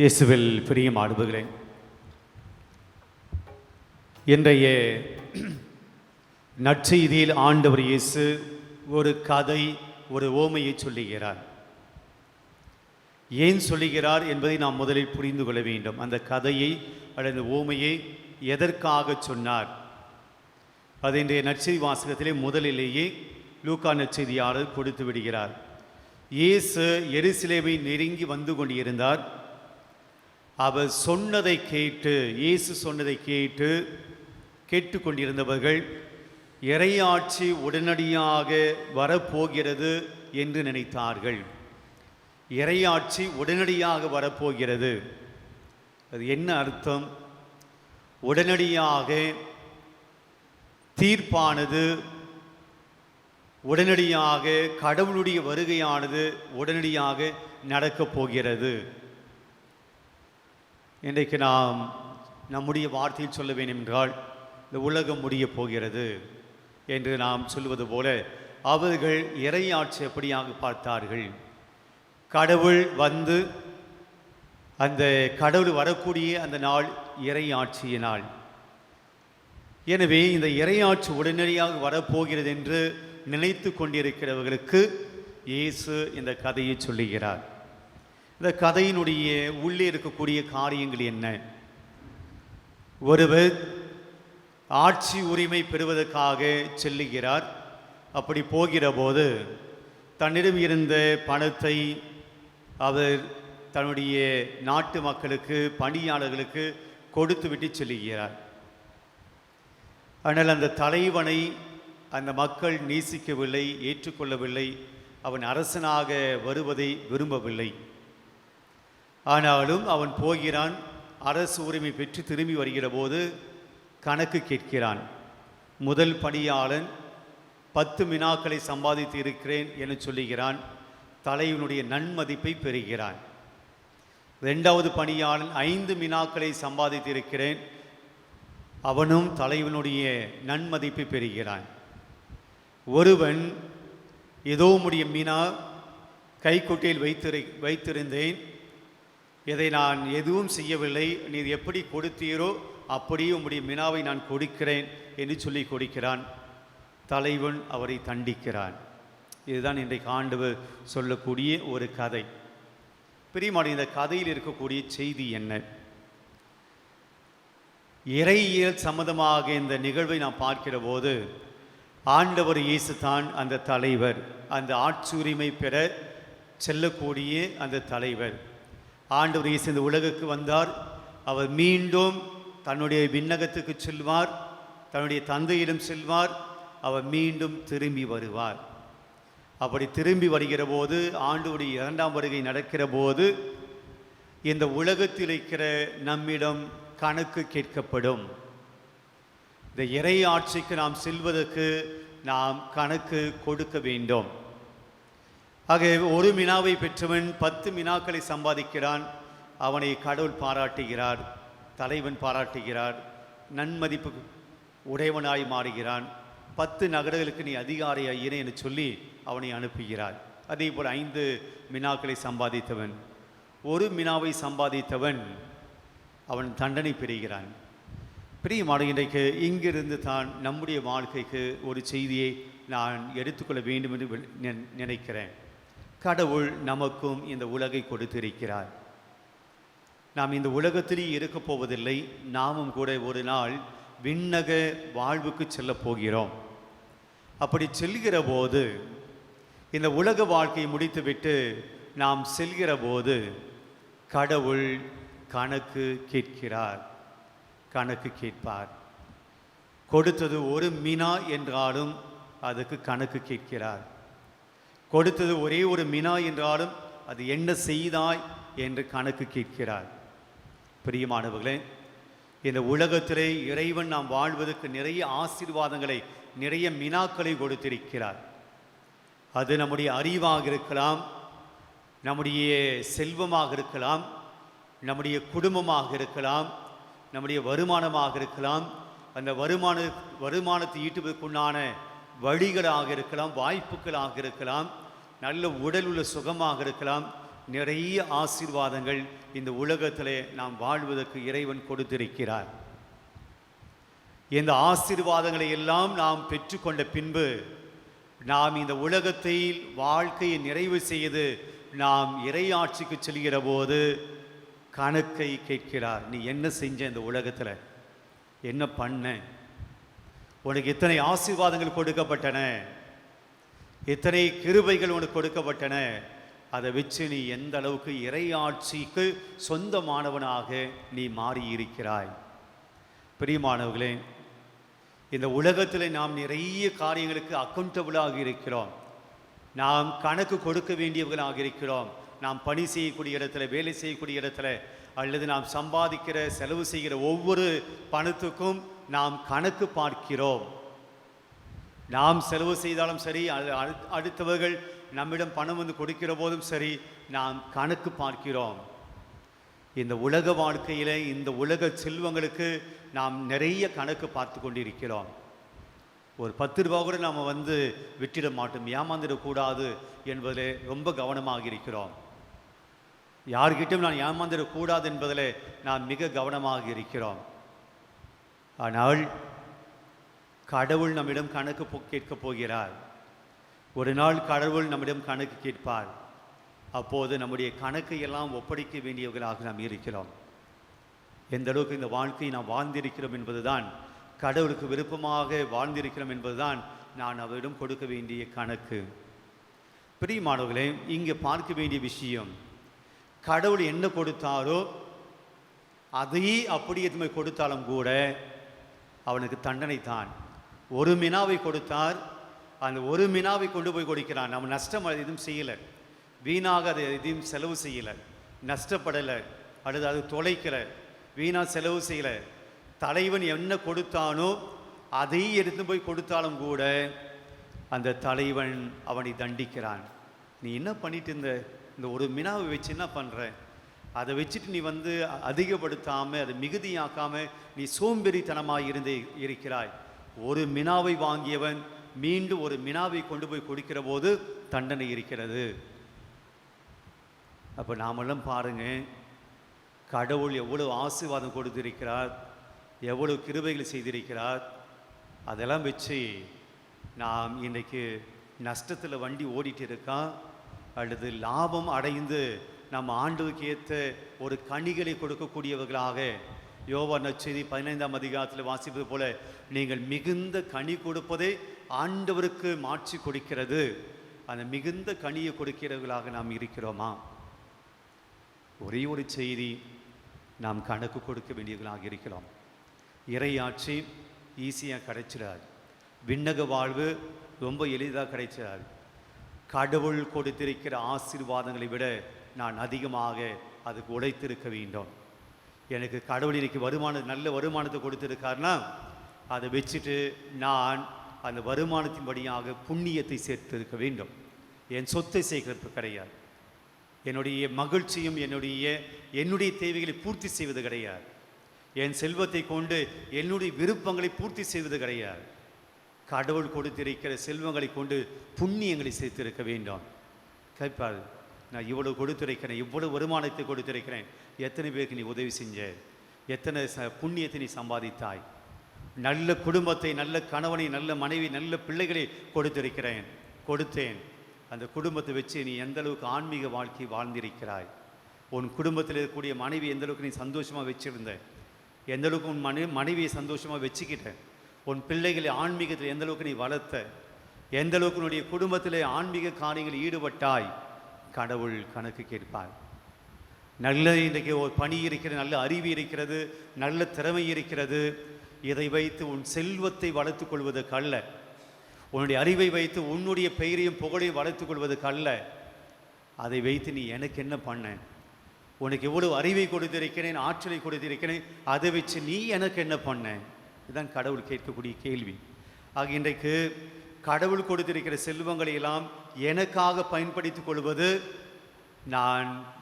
இயேசுவில் பிரியமானவர்களே இன்றைய நற்செய்தியில் ஆண்டவர் இயேசு ஒரு கதை ஒரு ஓமையை சொல்லுகிறார். ஏன் சொல்லுகிறார் என்பதை நாம் முதலில் புரிந்து கொள்ள வேண்டும். அந்த கதையை அல்லது ஓமையை எதற்காக சொன்னார்? அது இன்றைய நற்செய்தி வாசகத்திலே முதலிலேயே லூக்கா நற்செய்தியாளர் கொடுத்து விடுகிறார். இயேசு எருசிலேவை நெருங்கி வந்து கொண்டிருந்தார். அவர் சொன்னதை கேட்டு இயேசு சொன்னதை கேட்டு கேட்டுக்கொண்டிருந்தவர்கள் இறையாட்சி உடனடியாக வரப்போகிறது என்று நினைத்தார்கள். இறையாட்சி உடனடியாக வரப்போகிறது. அது என்ன அர்த்தம்? உடனடியாக தீர்ப்பானது உடனடியாக கடவுளுடைய வருகையானது உடனடியாக நடக்கப் போகிறது. இன்றைக்கு நாம் நம்முடைய வார்த்தையில் சொல்ல வேண்டும் என்றால் இந்த உலகம் முடிய போகிறது என்று நாம் சொல்வது போல அவர்கள் இறையாட்சி எப்படியாக பார்த்தார்கள்? கடவுள் வந்து அந்த கடவுள் வரக்கூடிய அந்த நாள் இறையாட்சிய நாள் எனவே இந்த இறையாட்சி உடனடியாக வரப்போகிறது என்று நினைத்து கொண்டிருக்கிறவர்களுக்கு இயேசு இந்த கதையை சொல்லுகிறார். இந்த கதையினுடைய உள்ளே இருக்கக்கூடிய காரியங்கள் என்ன? ஒருவர் ஆட்சி உரிமை பெறுவதற்காக செல்லுகிறார். அப்படி போகிற போது தன்னிடம் இருந்த பணத்தை அவர் தன்னுடைய நாட்டு மக்களுக்கு பணியாளர்களுக்கு கொடுத்துவிட்டு செல்லுகிறார். ஆனால் அந்த தலைவனை அந்த மக்கள் நேசிக்கவில்லை ஏற்றுக்கொள்ளவில்லை. அவன் அரசனாக வருவதை விரும்பவில்லை. ஆனாலும் அவன் போகிறான். அரசு உரிமை பெற்று திரும்பி வருகிற போது கணக்கு கேட்கிறான். முதல் பணியாளன் பத்து மினாக்களை சம்பாதித்து இருக்கிறேன் என சொல்லுகிறான். தலைவனுடைய நன்மதிப்பை பெறுகிறான். ரெண்டாவது பணியாளன் ஐந்து மினாக்களை சம்பாதித்து இருக்கிறேன் அவனும் தலைவனுடைய நன்மதிப்பை பெறுகிறான். ஒருவன் ஏதோ முடிய மீனா கைக்குட்டையில் வைத்திரு வைத்திருந்தேன். இதை நான் எதுவும் செய்யவில்லை. நீர் எப்படி கொடுத்தீரோ அப்படியே உம்முடைய மினாவை நான் கொடுக்கிறேன் என்று சொல்லி கொடுக்கிறான். தலைவன் அவரை தண்டிக்கிறான். இதுதான் இன்றைக்கு ஆண்டு சொல்லக்கூடிய ஒரு கதை. பிரியமான இந்த கதையில் இருக்கக்கூடிய செய்தி என்ன? இறையியல் சம்மந்தமாக இந்த நிகழ்வை நாம் பார்க்கிற போது ஆண்டவர் இயேசு தான் அந்த தலைவர். அந்த ஆட்சுரிமை பெற செல்லக்கூடிய அந்த தலைவர். ஆண்டவர் இயேசு இந்த உலகுக்கு வந்தார். அவர் மீண்டும் தன்னுடைய விண்ணகத்துக்கு செல்வார். தன்னுடைய தந்தையிடம் செல்வார். அவர் மீண்டும் திரும்பி வருவார். அப்படி திரும்பி வருகிற போது ஆண்டுடைய இரண்டாம் வருகை நடக்கிற போது இந்த உலகத்தில் இருக்கிற நம்மிடம் கணக்கு கேட்கப்படும். இந்த இறை ஆட்சிக்கு நாம் செல்வதற்கு நாம் கணக்கு கொடுக்க வேண்டும். ஆக ஒரு மினாவை பெற்றவன் பத்து மினாக்களை சம்பாதிக்கிறான். அவனை கடவுள் பாராட்டுகிறார் தலைவன் பாராட்டுகிறார் நன்மதிப்பு உடையவனாய் மாறுகிறான். பத்து நகரங்களுக்கு நீ அதிகாரி ஐயனே என்று சொல்லி அவனை அனுப்புகிறார். அதே போல் ஐந்து மினாக்களை சம்பாதித்தவன். ஒரு மினாவை சம்பாதித்தவன் அவன் தண்டனை பெறுகிறான். பிரியமான இன்றைக்கு இங்கிருந்து தான் நம்முடைய வாழ்க்கைக்கு ஒரு செய்தியை நான் எடுத்துக்கொள்ள வேண்டும் என்று நினைக்கிறேன். கடவுள் நமக்கும் இந்த உலகை கொடுத்திருக்கிறார். நாம் இந்த உலகத்திலே இருக்கப் போவதில்லை நாமும் கூட ஒரு நாள் விண்ணக வாழ்வுக்கு செல்லப் போகிறோம். அப்படி செல்கிற போது இந்த உலக வாழ்க்கையை முடித்துவிட்டு நாம் செல்கிற போது கடவுள் கணக்கு கேட்கிறார் கணக்கு கேட்பார். கொடுத்தது ஒரு மினா என்றாலும் அதுக்கு கணக்கு கேட்கிறார். கொடுத்தது ஒரே ஒரு மினா என்றாலும் அது என்ன செய்தாய் என்று கணக்கு கேட்கிறார். பிரியமானவர்களே இந்த உலகத்திலே இறைவன் நாம் வாழ்வதற்கு நிறைய ஆசீர்வாதங்களை நிறைய மினாக்களை கொடுத்திருக்கிறார். அது நம்முடைய அறிவாக இருக்கலாம் நம்முடைய செல்வமாக இருக்கலாம் நம்முடைய குடும்பமாக இருக்கலாம் நம்முடைய வருமானமாக இருக்கலாம் அந்த வருமான வருமானத்தை ஈட்டுவதற்குண்டான வழிகளாக இருக்கலாம் வாய்ப்புகளாக இருக்கலாம் நல்ல உடல் உள்ள சுகமாக இருக்கலாம். நிறைய ஆசீர்வாதங்கள் இந்த உலகத்திலே நாம் வாழ்வதற்கு இறைவன் கொடுத்திருக்கிறார். இந்த ஆசீர்வாதங்களை எல்லாம் நாம் பெற்றுக்கொண்ட பின்பு நாம் இந்த உலகத்தில் வாழ்க்கையை நிறைவு செய்து நாம் இறையாட்சிக்கு செல்கிற போது கணக்கை கேட்கிறார் நீ என்ன செஞ்ச இந்த உலகத்தில்? என்ன பண்ண? உனக்கு எத்தனை ஆசீர்வாதங்கள் கொடுக்கப்பட்டன? இத்தனை கிருபைகள் உனக்கு கொடுக்கப்பட்டன. அதை வச்சு நீ எந்த அளவுக்கு இறையாட்சிக்கு சொந்தமானவனாக நீ மாறி இருக்கிறாய் பிரியமானவர்களே இந்த உலகத்தில் நாம் நிறைய காரியங்களுக்கு அக்கௌண்டபிளாக இருக்கிறோம். நாம் கணக்கு கொடுக்க வேண்டியவர்களாக இருக்கிறோம். நாம் பணி செய்யக்கூடிய இடத்துல வேலை செய்யக்கூடிய இடத்துல அல்லது நாம் சம்பாதிக்கிற செலவு செய்கிற ஒவ்வொரு பணத்துக்கும் நாம் கணக்கு பார்க்கிறோம். நாம் செலவு செய்தாலும் சரி அடு- அடுத்தவர்கள் நம்மிடம் பணம் வந்து கொடுக்கிற போதும் சரி நாம் கணக்கு பார்க்கிறோம். இந்த உலக வாழ்க்கையில் இந்த உலக செல்வங்களுக்கு நாம் நிறைய கணக்கு பார்த்து கொண்டிருக்கிறோம். ஒரு பத்து ரூபா கூட நாம் வந்து விட்டிட மாட்டோம் ஏமாந்துடக்கூடாது என்பதில் ரொம்ப கவனமாக இருக்கிறோம். யார்கிட்டும் நான் ஏமாந்துடக்கூடாது என்பதில் நாம் மிக கவனமாக இருக்கிறோம். ஆனால் கடவுள் நம்மிடம் கணக்கு போ- கேட்கப் போகிறார். ஒரு நாள் கடவுள் நம்மிடம் கணக்கு கேட்பார். அப்போது நம்முடைய கணக்கை எல்லாம் ஒப்படைக்க வேண்டியவர்களாக நாம் இருக்கிறோம். எந்த அளவுக்கு இந்த வாழ்க்கையை நாம் வாழ்ந்திருக்கிறோம் என்பதுதான் கடவுளுக்கு விருப்பமாக வாழ்ந்திருக்கிறோம் என்பதுதான் நான் அவரிடம் கொடுக்க வேண்டிய கணக்கு. பிரியமானவர்களே இங்கே பார்க்க வேண்டிய விஷயம் கடவுள் என்ன கொடுத்தாரோ அதையே அப்படியே எதுவுமே கொடுத்தாலும் கூட அவனுக்கு தண்டனை தான் ஒரு மினாவை கொடுத்தார். அந்த ஒரு மினாவை கொண்டு போய் கொடுக்கிறான். நம்ம நஷ்டம் அது எதுவும் செய்யலை. வீணாக அதை எதையும் செலவு செய்யலை. நஷ்டப்படலை. அல்லது அது தொலைக்கலை. வீணாக செலவு செய்யலை. தலைவன் என்ன கொடுத்தானோ அதை எடுத்து போய் கொடுத்தாலும் கூட அந்த தலைவன் அவனை தண்டிக்கிறான். நீ என்ன பண்ணிட்டு இருந்த? இந்த ஒரு மினாவை வச்சு என்ன பண்ணுற அதை வச்சுட்டு நீ வந்து அதிகப்படுத்தாமல் அதை மிகுதியாக்காமல் நீ சோம்பேறித்தனமாக இருந்து இருக்கிறாய். ஒரு மினாவை வாங்கியவன் மீண்டும் ஒரு மினாவை கொண்டு போய் கொடுக்கிற போது தண்டனை இருக்கிறது. அப்போ நாமெல்லாம் பாருங்க கடவுள் எவ்வளவு ஆசீர்வாதம் கொடுத்திருக்கிறார் எவ்வளவு கிருபைகள் செய்திருக்கிறார். அதெல்லாம் வச்சு நாம் இன்றைக்கு நஷ்டத்தில் வண்டி ஓடிட்டு இருக்கான் அல்லது லாபம் அடைந்து நம்ம ஆண்டுக்கு ஏற்ற ஒரு கனிகளை கொடுக்கக்கூடியவர்களாக யோவா நச்செய்தி பதினைந்தாம் அதிகாரத்தில் வாசிப்பது போல நீங்கள் மிகுந்த கனி கொடுப்பதே ஆண்டவருக்கு மாற்றி கொடுக்கிறது. அந்த மிகுந்த கனியை கொடுக்கிறவர்களாக நாம் இருக்கிறோமா? ஒரே ஒரு செய்தி நாம் கணக்கு கொடுக்க வேண்டியவர்களாக இருக்கிறோம். இறையாட்சி ஈஸியாக கிடைச்சிடாது. விண்ணக வாழ்வு ரொம்ப எளிதாக கிடைச்சிடாது. கடவுள் கொடுத்திருக்கிற ஆசீர்வாதங்களை விட நான் அதிகமாக அதுக்கு உழைத்திருக்க வேண்டும். எனக்கு கடவுள் இன்னைக்கு வருமானம் நல்ல வருமானத்தை கொடுத்துருக்காருன்னா அதை வச்சுட்டு நான் அந்த வருமானத்தின் படியாக புண்ணியத்தை சேர்த்திருக்க வேண்டும். என் சொத்தை சேர்க்கிறது கிடையாது. என்னுடைய மகிழ்ச்சியும் என்னுடைய என்னுடைய தேவைகளை பூர்த்தி செய்வது கிடையாது. என் செல்வத்தை கொண்டு என்னுடைய விருப்பங்களை பூர்த்தி செய்வது கிடையாது. கடவுள் கொடுத்திருக்கிற செல்வங்களை கொண்டு புண்ணியங்களை சேர்த்திருக்க வேண்டும். கேட்பார் நான் இவ்வளவு கொடுத்திருக்கிறேன் இவ்வளவு வருமானத்தை கொடுத்திருக்கிறேன். எத்தனை பேருக்கு நீ உதவி செஞ்ச? எத்தனை ச புண்ணியத்தை நீ சம்பாதித்தாய்? நல்ல குடும்பத்தை நல்ல கணவனை நல்ல மனைவி நல்ல பிள்ளைகளை கொடுத்திருக்கிறேன். கொடுத்தேன். அந்த குடும்பத்தை வச்சு நீ எந்த அளவுக்கு ஆன்மீக வாழ்க்கை வாழ்ந்திருக்கிறாய்? உன் குடும்பத்தில் இருக்கக்கூடிய மனைவி எந்த அளவுக்கு நீ சந்தோஷமாக வச்சுருந்த? எந்த அளவுக்கு உன் மனை மனைவியை சந்தோஷமாக வச்சுக்கிட்ட? உன் பிள்ளைகளை ஆன்மீகத்தில் எந்த அளவுக்கு நீ வளர்த்த? எந்த அளவுக்கு உன்னுடைய குடும்பத்தில் ஆன்மீக காரியங்களில் ஈடுபட்டாய்? கடவுள் கணக்கு கேட்பாய் நல்ல இன்றைக்கு ஒரு பணி இருக்கிறது நல்ல அறிவு இருக்கிறது நல்ல திறமை இருக்கிறது. இதை வைத்து உன் செல்வத்தை வளர்த்துக் கொள்வதற்கு அல்ல. உன்னுடைய அறிவை வைத்து உன்னுடைய பெயரையும் புகழையும் வளர்த்துக் கொள்வதற்கு அல்ல. அதை வைத்து நீ எனக்கு என்ன பண்ண? உனக்கு எவ்வளவு அறிவை கொடுத்திருக்கிறேன் ஆற்றலை கொடுத்திருக்கிறேன் அதை வச்சு நீ எனக்கு என்ன பண்ண? இதுதான் கடவுள் கேட்கக்கூடிய கேள்வி. ஆக இன்றைக்கு கடவுள் கொடுத்திருக்கிற செல்வங்களை எல்லாம் எனக்காக பயன்படுத்திக் கொள்வது நான்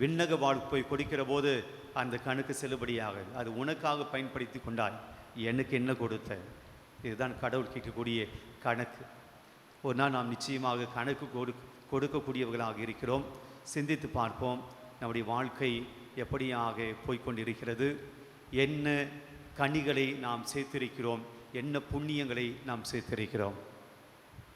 விண்ணக வாழ்ப்பை கொடுக்கிற போது அந்த கணக்கு செல்லுபடியாகுது அது உனக்காக பயன்படுத்தி கொண்டாய். எனக்கு என்ன கொடுத்த? இதுதான் கடவுள் கேட்கக்கூடிய கணக்கு. ஒரு நாள் நாம் நிச்சயமாக கணக்கு கொடு கொடுக்கக்கூடியவர்களாக இருக்கிறோம். சிந்தித்து பார்ப்போம் நம்முடைய வாழ்க்கை எப்படியாக போய்கொண்டிருக்கிறது என்ன கனிகளை நாம் சேர்த்திருக்கிறோம் என்ன புண்ணியங்களை நாம் சேர்த்திருக்கிறோம்.